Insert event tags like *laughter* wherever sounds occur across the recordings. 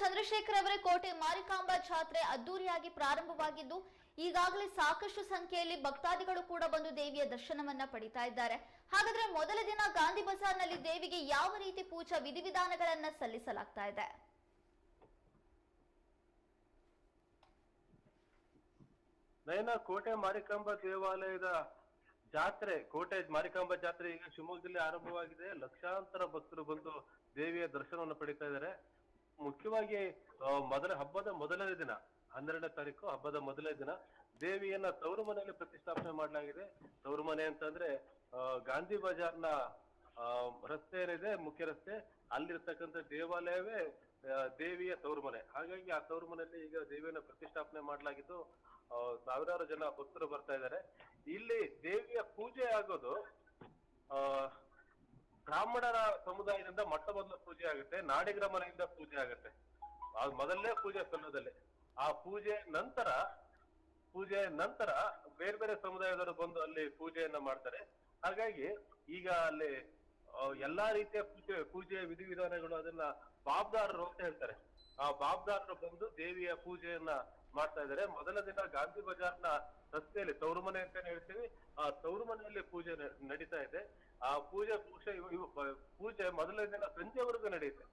ಚಂದ್ರಶೇಖರ್ ಅವರ ಕೋಟೆ ಮಾರಿಕಾಂಬಾ ಜಾತ್ರೆ ಅದ್ದೂರಿಯಾಗಿ ಪ್ರಾರಂಭವಾಗಿದ್ದು, ಈಗಾಗಲೇ ಸಾಕಷ್ಟು ಸಂಖ್ಯೆಯಲ್ಲಿ ಭಕ್ತಾದಿಗಳು ಕೂಡ ಬಂದು ದೇವಿಯ ದರ್ಶನವನ್ನ ಪಡಿತಾ ಇದ್ದಾರೆ. ಹಾಗಾದ್ರೆ ಮೊದಲ ದಿನ ಗಾಂಧಿ ಬಜಾರ್ನಲ್ಲಿ ದೇವಿಗೆ ಯಾವ ರೀತಿ ಪೂಜಾ ವಿಧಿವಿಧಾನಗಳನ್ನ ಸಲ್ಲಿಸಲಾಗ್ತಾ ಇದೆ? ನಯನ ಕೋಟೆ ಮಾರಿಕಾಂಬ ದೇವಾಲಯದ ಜಾತ್ರೆ, ಕೋಟೆ ಮಾರಿಕಾಂಬ ಜಾತ್ರೆ ಈಗ ಶಿವಮೊಗ್ಗದಲ್ಲಿ ಆರಂಭವಾಗಿದೆ. ಲಕ್ಷಾಂತರ ಭಕ್ತರು ಬಂದು ದೇವಿಯ ದರ್ಶನವನ್ನು ಪಡಿತಾ ಇದ್ದಾರೆ. ಮುಖ್ಯವಾಗಿ ಮೊದಲ ಹಬ್ಬದ ಮೊದಲನೇ ದಿನ, ಹನ್ನೆರಡನೇ ತಾರೀಕು ಹಬ್ಬದ ಮೊದಲನೇ ದಿನ, ದೇವಿಯನ್ನ ತವರು ಮನೆಯಲ್ಲಿ ಪ್ರತಿಷ್ಠಾಪನೆ ಮಾಡಲಾಗಿದೆ. ತವರು ಮನೆ ಅಂತಂದ್ರೆ ಗಾಂಧಿ ಬಜಾರ್ನ ರಸ್ತೆ ಏನಿದೆ, ಮುಖ್ಯ ರಸ್ತೆ, ಅಲ್ಲಿರ್ತಕ್ಕಂಥ ದೇವಾಲಯವೇ ದೇವಿಯ ತವರು ಮನೆ. ಹಾಗಾಗಿ ಆ ತವರು ಮನೆಯಲ್ಲಿ ಈಗ ದೇವಿಯನ್ನ ಪ್ರತಿಷ್ಠಾಪನೆ ಮಾಡಲಾಗಿದ್ದು ಸಾವಿರಾರು ಜನ ಭಕ್ತರು ಬರ್ತಾ ಇದ್ದಾರೆ. ಇಲ್ಲಿ ದೇವಿಯ ಪೂಜೆ ಆಗೋದು ಬ್ರಾಹ್ಮಣರ ಸಮುದಾಯದಿಂದ ಮೊಟ್ಟ ಮೊದಲ ಪೂಜೆ ಆಗುತ್ತೆ, ನಾಡಿಗರ ಮನೆಯಿಂದ ಪೂಜೆ ಆಗುತ್ತೆ. ಅದು ಮೊದಲನೇ ಪೂಜೆ ಸಣ್ಣದಲ್ಲಿ. ಆ ಪೂಜೆ ನಂತರ ಪೂಜೆ ನಂತರ ಬೇರೆ ಬೇರೆ ಸಮುದಾಯದವರು ಬಂದು ಅಲ್ಲಿ ಪೂಜೆಯನ್ನ ಮಾಡ್ತಾರೆ. ಹಾಗಾಗಿ ಈಗ ಅಲ್ಲಿ ಎಲ್ಲಾ ರೀತಿಯ ಪೂಜೆ ಪೂಜೆಯ ವಿಧಿವಿಧಾನಗಳು ಅದನ್ನ ಬಾಬ್ದಾರರು ಅಂತ ಹೇಳ್ತಾರೆ. ಆ ಬಾಬ್ದಾರರು ಬಂದು ದೇವಿಯ ಪೂಜೆಯನ್ನ ಮಾಡ್ತಾ ಇದ್ದಾರೆ. ಮೊದಲ ದಿನ ಗಾಂಧಿ ಬಜಾರ್ನ ರಸ್ತೆಯಲ್ಲಿ ತವರು ಅಂತ ಹೇಳ್ತೀವಿ, ಆ ತವರು ಮನೆಯಲ್ಲಿ ಪೂಜೆ ನಡೀತಾ ಇದೆ. ಆ ಪೂಜೆ ಪೂಜೆ ಪೂಜೆ ಮೊದಲ ದಿನ ಸಂಜೆವರೆಗೂ ನಡೆಯುತ್ತೆ.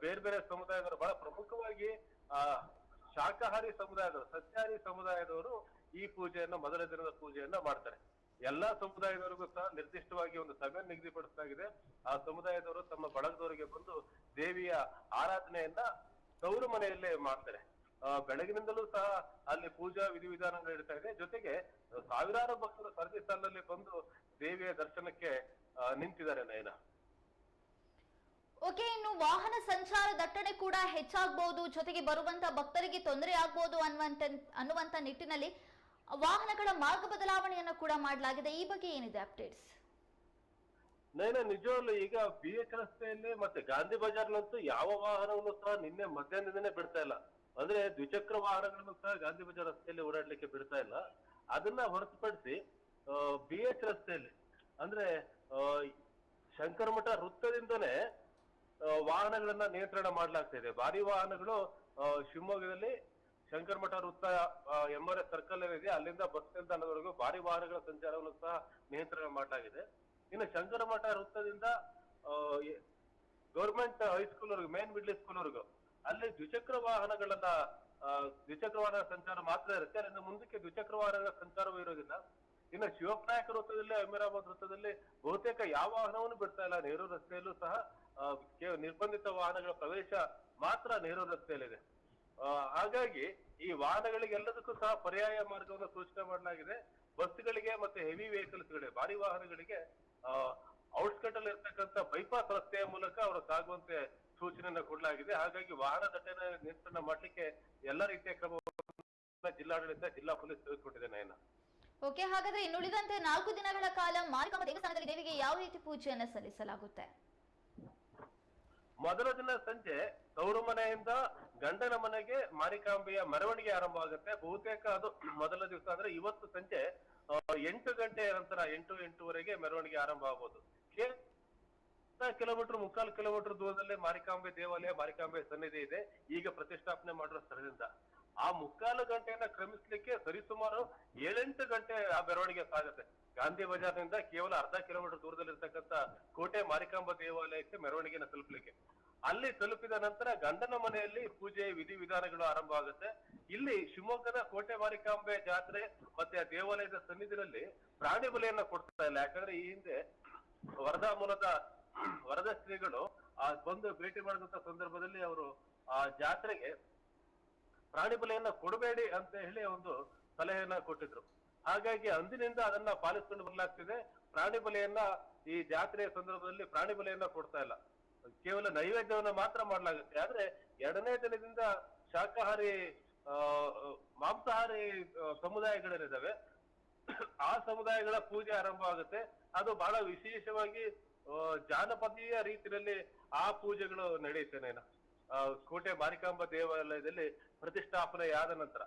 ಬೇರೆ ಬೇರೆ ಸಮುದಾಯದವರು ಬಹಳ ಪ್ರಮುಖವಾಗಿ, ಆ ಶಾಖಾಹಾರಿ ಸಮುದಾಯದವರು, ಸಸ್ಯಾಹಾರಿ ಸಮುದಾಯದವರು ಈ ಪೂಜೆಯನ್ನ, ಮೊದಲ ದಿನದ ಪೂಜೆಯನ್ನ ಮಾಡ್ತಾರೆ. ಎಲ್ಲಾ ಸಮುದಾಯದವರಿಗೂ ಸಹ ನಿರ್ದಿಷ್ಟವಾಗಿ ಒಂದು ಸಭೆ ನಿಗದಿಪಡಿಸಲಾಗಿದೆ ಆ ಸಮುದಾಯದವರು ತಮ್ಮ ಬಳಗದವರಿಗೆ ಬಂದು ದೇವಿಯ ಆರಾಧನೆಯನ್ನ ತವರು ಮನೆಯಲ್ಲೇ ಮಾಡ್ತಾರೆ. ಬೆಳಗಿನಿಂದಲೂ ಸಹ ಅಲ್ಲಿ ಪೂಜಾ ವಿಧಿವಿಧಾನಗಳು ಇಡ್ತಾ ಇದೆ. ಜೊತೆಗೆ ಸಾವಿರಾರು ಭಕ್ತರು ಸರದಿ ಸಾಲಿನಲ್ಲಿ ಬಂದು ದೇವಿಯ ದರ್ಶನಕ್ಕೆ ನಿಂತಿದ್ದಾರೆ ನಯನ. ಓಕೆ ಇನ್ನು ವಾಹನ ಸಂಚಾರ ದಟ್ಟಣೆ ಕೂಡ ಹೆಚ್ಚಾಗಬಹುದು ಜೊತೆಗೆ ಬರುವಂತ ಭಕ್ತರಿಗೆ ತೊಂದರೆ ಆಗಬಹುದು ಅನ್ನುವಂತ ಅನ್ನುವಂತ ನಿಟ್ಟಿನಲ್ಲಿ ವಾಹನಗಳ ಮಾರ್ಗ ಬದಲಾವಣೆಯನ್ನು ಕೂಡ ಮಾಡಲಾಗಿದೆ. ಈ ಬಗ್ಗೆ ಏನಿದೆ ಅಪ್ಡೇಟ್ಸ್? ನೈನ ನಿಜವಾಗ್ಲು ಈಗ ಬಿ ಎಚ್ ರಸ್ತೆಯಲ್ಲಿ ಮತ್ತೆ ಗಾಂಧಿ ಬಜಾರ್ನಂತೂ ಯಾವ ವಾಹನವನ್ನು ಸಹ ನಿನ್ನೆ ಮಧ್ಯಾಹ್ನದಿಂದನೇ ಬಿಡ್ತಾ ಇಲ್ಲ. ಅಂದ್ರೆ ದ್ವಿಚಕ್ರ ವಾಹನಗಳನ್ನು ಸಹ ಗಾಂಧಿ ಬಜಾರ್ ರಸ್ತೆಯಲ್ಲಿ ಓಡಾಡ್ಲಿಕ್ಕೆ ಬಿಡ್ತಾ ಇಲ್ಲ. ಅದನ್ನ ಹೊರತುಪಡಿಸಿ ಬಿ ಎಚ್ ರಸ್ತೆಯಲ್ಲಿ, ಅಂದ್ರೆ ಶಂಕರಮಠ ವೃತ್ತದಿಂದಲೇ ವಾಹನಗಳನ್ನ ನಿಯಂತ್ರಣ ಮಾಡಲಾಗ್ತಾ ಇದೆ. ಭಾರಿ ವಾಹನಗಳು ಶಿವಮೊಗ್ಗದಲ್ಲಿ ಶಂಕರಮಠ ವೃತ್ತ ಎಂ ಆರ್ ಎಸ್ ಸರ್ಕಲ್ ಏನಿದೆ ಅಲ್ಲಿಂದ ಬಸ್ ನಿಲ್ದಾಣದವರೆಗೂ ಭಾರಿ ವಾಹನಗಳ ಸಂಚಾರವನ್ನು ಸಹ ನಿಯಂತ್ರಣ ಮಾಡಲಾಗಿದೆ. ಇನ್ನು ಶಂಕರಮಠ ವೃತ್ತದಿಂದ ಗೌರ್ಮೆಂಟ್ ಹೈಸ್ಕೂಲ್ ವರೆಗೂ ಮೇನ್ ಮಿಡ್ಲ್ ಸ್ಕೂಲ್ ವರೆಗೂ ಅಲ್ಲಿ ದ್ವಿಚಕ್ರ ವಾಹನಗಳನ್ನ ದ್ವಿಚಕ್ರ ವಾಹನ ಸಂಚಾರ ಮಾತ್ರ ಇರುತ್ತೆ. ಅದರಿಂದ ಮುಂದಕ್ಕೆ ದ್ವಿಚಕ್ರ ವಾಹನಗಳ ಸಂಚಾರವೂ ಇರೋದಿಲ್ಲ. ಇನ್ನು ಶಿವಪ್ನಾಯಕ ವೃತ್ತದಲ್ಲಿ, ಅಮೀರಾಬಾದ್ ವೃತ್ತದಲ್ಲಿ ಬಹುತೇಕ ಯಾವ ವಾಹನವನ್ನು ಬಿಡ್ತಾ ಇಲ್ಲ. ನೆಹರು ರಸ್ತೆಯಲ್ಲೂ ಸಹ ನಿರ್ಬಂಧಿತ ವಾಹನಗಳ ಪ್ರವೇಶ ಮಾತ್ರ ನೆಹರು ರಸ್ತೆಯಲ್ಲಿದೆ. ಹಾಗಾಗಿ ಈ ವಾಹನಗಳಿಗೆ ಎಲ್ಲದಕ್ಕೂ ಸಹ ಪರ್ಯಾಯ ಮಾರ್ಗವನ್ನು ಸೂಚನೆ ಮಾಡಲಾಗಿದೆ. ಬಸ್ಗಳಿಗೆ ಮತ್ತೆ ಹೆವಿ ವೆಹಿಕಲ್ಸ್ ಗಳಿಗೆ, ಭಾರಿ ವಾಹನಗಳಿಗೆ ಔಟ್ಸ್ಕಟ್ ಅಲ್ಲಿ ಇರ್ತಕ್ಕಂಥ ಬೈಪಾಸ್ ರಸ್ತೆಯ ಮೂಲಕ ಅವರು ಸಾಗುವಂತೆ ಸೂಚನೆಯನ್ನ ಕೊಡಲಾಗಿದೆ. ಹಾಗಾಗಿ ವಾಹನ ದಟ್ಟಣೆ ನಿಯಂತ್ರಣ ಮಾಡಲಿಕ್ಕೆ ಎಲ್ಲ ರೀತಿಯ ಕ್ರಮ ಜಿಲ್ಲಾಡಳಿತ ಜಿಲ್ಲಾ ಪೊಲೀಸ್ ತೆಗೆದುಕೊಂಡಿದೆ ನಯನ. ಓಕೆ ಹಾಗಾದ್ರೆ ಇನ್ನುಳಿದಂತೆ ನಾಲ್ಕು ದಿನಗಳ ಕಾಲ ಮಾರಿಕಾಂಬ ದೇವಸ್ಥಾನದಲ್ಲಿ ದೇವಿಗೆ ಯಾವ ರೀತಿ ಪೂಜೆಯನ್ನು ಸಲ್ಲಿಸಲಾಗುತ್ತೆ? ಮೊದಲ ದಿನ ಸಂಜೆ ತವರು ಮನೆಯಿಂದ ಗಂಡನ ಮನೆಗೆ ಮಾರಿಕಾಂಬೆಯ ಮೆರವಣಿಗೆ ಆರಂಭ ಆಗುತ್ತೆ. ಬಹುತೇಕ ಅದು ಮೊದಲ ದಿವಸ. ಅಂದ್ರೆ ಇವತ್ತು ಸಂಜೆ ಎಂಟು ಗಂಟೆಯ ನಂತರ ಎಂಟು ಎಂಟೂವರೆಗೆ ಮೆರವಣಿಗೆ ಆರಂಭ ಆಗ್ಬೋದು. ಕಿಲೋಮೀಟರ್, ಮುಕ್ಕಾಲು ಕಿಲೋಮೀಟರ್ ದೂರದಲ್ಲೇ ಮಾರಿಕಾಂಬೆ ದೇವಾಲಯ, ಮಾರಿಕಾಂಬೆ ಸನ್ನಿಧಿ ಇದೆ. ಈಗ ಪ್ರತಿಷ್ಠಾಪನೆ ಮಾಡಿರೋ ಸ್ಥಳದಿಂದ. ಆ ಮುಕ್ಕಾಲು ಗಂಟೆಯನ್ನ ಕ್ರಮಿಸ್ಲಿಕ್ಕೆ ಸರಿಸುಮಾರು ಏಳೆಂಟು ಗಂಟೆ ಆ ಮೆರವಣಿಗೆ ಸಾಗುತ್ತೆ. ಗಾಂಧಿ ಬಜಾರ್ನಿಂದ ಕೇವಲ ಅರ್ಧ ಕಿಲೋಮೀಟರ್ ದೂರದಲ್ಲಿರ್ತಕ್ಕಂಥ ಕೋಟೆ ಮಾರಿಕಾಂಬ ದೇವಾಲಯಕ್ಕೆ ಮೆರವಣಿಗೆನ ತಲುಪಲಿಕ್ಕೆ. ಅಲ್ಲಿ ತಲುಪಿದ ನಂತರ ಗಂಡನ ಮನೆಯಲ್ಲಿ ಪೂಜೆ ವಿಧಿವಿಧಾನಗಳು ಆರಂಭ ಆಗುತ್ತೆ. ಇಲ್ಲಿ ಶಿವಮೊಗ್ಗದ ಕೋಟೆ ಮಾರಿಕಾಂಬೆ ಜಾತ್ರೆ ಮತ್ತೆ ಆ ದೇವಾಲಯದ ಸನ್ನಿಧಿನಲ್ಲಿ ಪ್ರಾಣಿ ಬಲೆಯನ್ನ ಕೊಡ್ತಾ ಇಲ್ಲ ಯಾಕಂದ್ರೆ ಈ ಹಿಂದೆ ವರದಾ ಮೂಲದ, ವರದ ಶ್ರೀಗಳು ಆ ಬಂದು ಭೇಟಿ ಮಾಡಿದಂತ ಸಂದರ್ಭದಲ್ಲಿ ಅವರು ಆ ಜಾತ್ರೆಗೆ ಪ್ರಾಣಿ ಬಲೆಯನ್ನ ಕೊಡಬೇಡಿ ಅಂತ ಹೇಳಿ ಒಂದು ಸಲಹೆಯನ್ನ ಕೊಟ್ಟಿದ್ರು. ಹಾಗಾಗಿ ಅಂದಿನಿಂದ ಅದನ್ನ ಪಾಲಿಸಿಕೊಂಡು ಬರಲಾಗ್ತಿದೆ. ಪ್ರಾಣಿ ಬಲೆಯನ್ನ ಈ ಜಾತ್ರೆಯ ಸಂದರ್ಭದಲ್ಲಿ ಪ್ರಾಣಿ ಬಲೆಯನ್ನ ಕೊಡ್ತಾ ಇಲ್ಲ. ಕೇವಲ ನೈವೇದ್ಯವನ್ನ ಮಾತ್ರ ಮಾಡಲಾಗುತ್ತೆ. ಆದ್ರೆ ಎರಡನೇ ದಿನದಿಂದ ಶಾಖಾಹಾರಿ ಆ, ಮಾಂಸಾಹಾರಿ ಸಮುದಾಯಗಳೇನಿದಾವೆ ಆ ಸಮುದಾಯಗಳ ಪೂಜೆ ಆರಂಭ ಆಗುತ್ತೆ. ಅದು ಬಹಳ ವಿಶೇಷವಾಗಿ ಜಾನಪದೀಯ ರೀತಿಯಲ್ಲಿ ಆ ಪೂಜೆಗಳು ನಡೆಯುತ್ತೆ ನೇನ. ಆ, ಕೋಟೆ ಮಾರಿಕಾಂಬ ದೇವಾಲಯದಲ್ಲಿ ಪ್ರತಿಷ್ಠಾಪನೆಯಾದ ನಂತರ.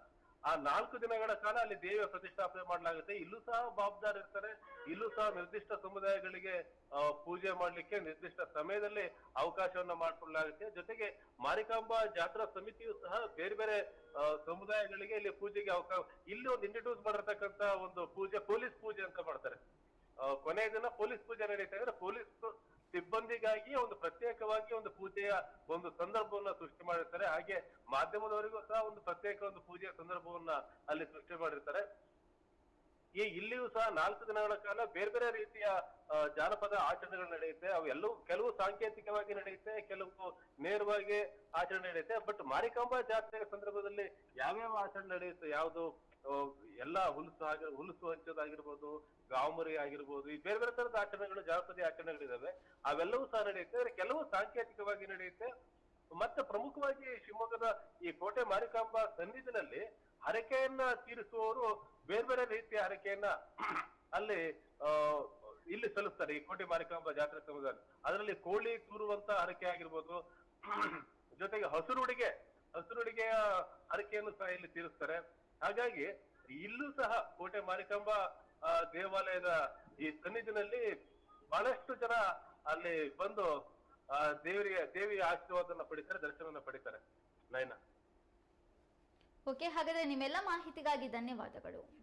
ಆ ನಾಲ್ಕು ದಿನಗಳ ಕಾಲ ಅಲ್ಲಿ ದೇವಿಯ ಪ್ರತಿಷ್ಠಾಪನೆ ಮಾಡಲಾಗುತ್ತೆ. ಇಲ್ಲೂ ಸಹ ಬಾಬ್ದಾರ್ ಇರ್ತಾರೆ. ಇಲ್ಲೂ ಸಹ ನಿರ್ದಿಷ್ಟ ಸಮುದಾಯಗಳಿಗೆ ಪೂಜೆ ಮಾಡ್ಲಿಕ್ಕೆ ನಿರ್ದಿಷ್ಟ ಸಮಯದಲ್ಲಿ ಅವಕಾಶವನ್ನ ಮಾಡಿಕೊಳ್ಳಲಾಗುತ್ತೆ ಜೊತೆಗೆ ಮಾರಿಕಾಂಬಾ ಜಾತ್ರಾ ಸಮಿತಿಯು ಸಹ ಬೇರೆ ಬೇರೆ ಸಮುದಾಯಗಳಿಗೆ ಇಲ್ಲಿ ಪೂಜೆಗೆ ಅವಕಾಶ, ಇಲ್ಲಿ ಒಂದು ಇಂಟ್ರಡ್ಯೂಸ್ ಮಾಡಿರ್ತಕ್ಕಂತ ಒಂದು ಪೂಜೆ, ಪೊಲೀಸ್ ಪೂಜೆ ಅಂತ ಮಾಡ್ತಾರೆ. ಕೊನೆಯ ದಿನ ಪೊಲೀಸ್ ಪೂಜೆ ನಡೀತಾ ಇದ್ರೆ ಪೊಲೀಸ್ ಸಿಬ್ಬಂದಿಗಾಗಿ ಒಂದು ಪ್ರತ್ಯೇಕವಾಗಿ ಒಂದು ಪೂಜೆಯ ಒಂದು ಸಂದರ್ಭವನ್ನ ಸೃಷ್ಟಿ ಮಾಡಿರ್ತಾರೆ. ಹಾಗೆ ಮಾಧ್ಯಮದವರಿಗೂ ಸಹ ಒಂದು ಪ್ರತ್ಯೇಕ ಒಂದು ಪೂಜೆಯ ಸಂದರ್ಭವನ್ನ ಅಲ್ಲಿ ಸೃಷ್ಟಿ ಮಾಡಿರ್ತಾರೆ. ಈ ಇಲ್ಲಿಯೂ ಸಹ ನಾಲ್ಕು ದಿನಗಳ ಕಾಲ ಬೇರೆ ಬೇರೆ ರೀತಿಯ ಜಾನಪದ ಆಚರಣೆಗಳು ನಡೆಯುತ್ತೆ. ಅವು ಎಲ್ಲವೂ ಕೆಲವು ಸಾಂಕೇತಿಕವಾಗಿ ನಡೆಯುತ್ತೆ, ಕೆಲವು ನೇರವಾಗಿ ಆಚರಣೆ ನಡೆಯುತ್ತೆ. ಬಟ್ ಮಾರಿಕಾಂಬಾ ಜಾತ್ರೆಯ ಸಂದರ್ಭದಲ್ಲಿ ಯಾವ್ಯಾವ ಆಚರಣೆ ನಡೆಯುತ್ತೆ? ಯಾವುದು? ಎಲ್ಲಾ ಹುಲಸು ಆಗಿ, ಹುಲಸು ಹಂಚೋದಾಗಿರ್ಬೋದು, ಗಾಮರಿ ಆಗಿರ್ಬೋದು, ಈ ಬೇರೆ ಬೇರೆ ತರದ ಆಚರಣೆಗಳು, ಜಾನಪದ ಆಚರಣೆಗಳಿದಾವೆ. ಅವೆಲ್ಲವೂ ಸಹ ನಡೆಯುತ್ತೆ. ಅಂದ್ರೆ ಕೆಲವು ಸಾಂಕೇತಿಕವಾಗಿ ನಡೆಯುತ್ತೆ. ಮತ್ತೆ ಪ್ರಮುಖವಾಗಿ ಶಿವಮೊಗ್ಗದ ಈ ಕೋಟೆ ಮಾರಿಕಾಂಬಾ ಸನ್ನಿಧಿನಲ್ಲಿ ಹರಕೆಯನ್ನ ತೀರಿಸುವವರು ಬೇರೆ ಬೇರೆ ರೀತಿಯ ಹರಕೆಯನ್ನ ಅಲ್ಲಿ ಇಲ್ಲಿ ಸಲ್ಲಿಸ್ತಾರೆ, ಈ ಕೋಟೆ ಮಾರಿಕಾಂಬ ಜಾತ್ರೆ ಸಮಯದಲ್ಲಿ. ಅದರಲ್ಲಿ ಕೋಳಿ ತೂರುವಂತ ಹರಕೆ ಆಗಿರ್ಬೋದು. *clears throat* ಜೊತೆಗೆ ಹಸುರುಡಿಗೆ ಉಡುಗೆಯ ಹರಕೆಯನ್ನು ಸಹ ಇಲ್ಲಿ ತೀರಿಸ್ತಾರೆ. ಹಾಗಾಗಿ ಇಲ್ಲೂ ಸಹ ಕೋಟೆ ಮಾರಿಕಾಂಬ ದೇವಾಲಯದ ಈ ಸನ್ನಿಧಿನಲ್ಲಿ ಬಹಳಷ್ಟು ಜನ ಅಲ್ಲಿ ಬಂದು, ಆ, ದೇವರಿಗೆ, ದೇವಿಯ ಆಶೀರ್ವಾದನ ಪಡಿತಾರೆ, ದರ್ಶನವನ್ನ ಪಡಿತಾರೆ. ನಯನ. ಓಕೆ, ಹಾಗಾದ್ರೆ ನಿಮ್ಮೆಲ್ಲ ಮಾಹಿತಿಗಾಗಿ ಧನ್ಯವಾದಗಳು.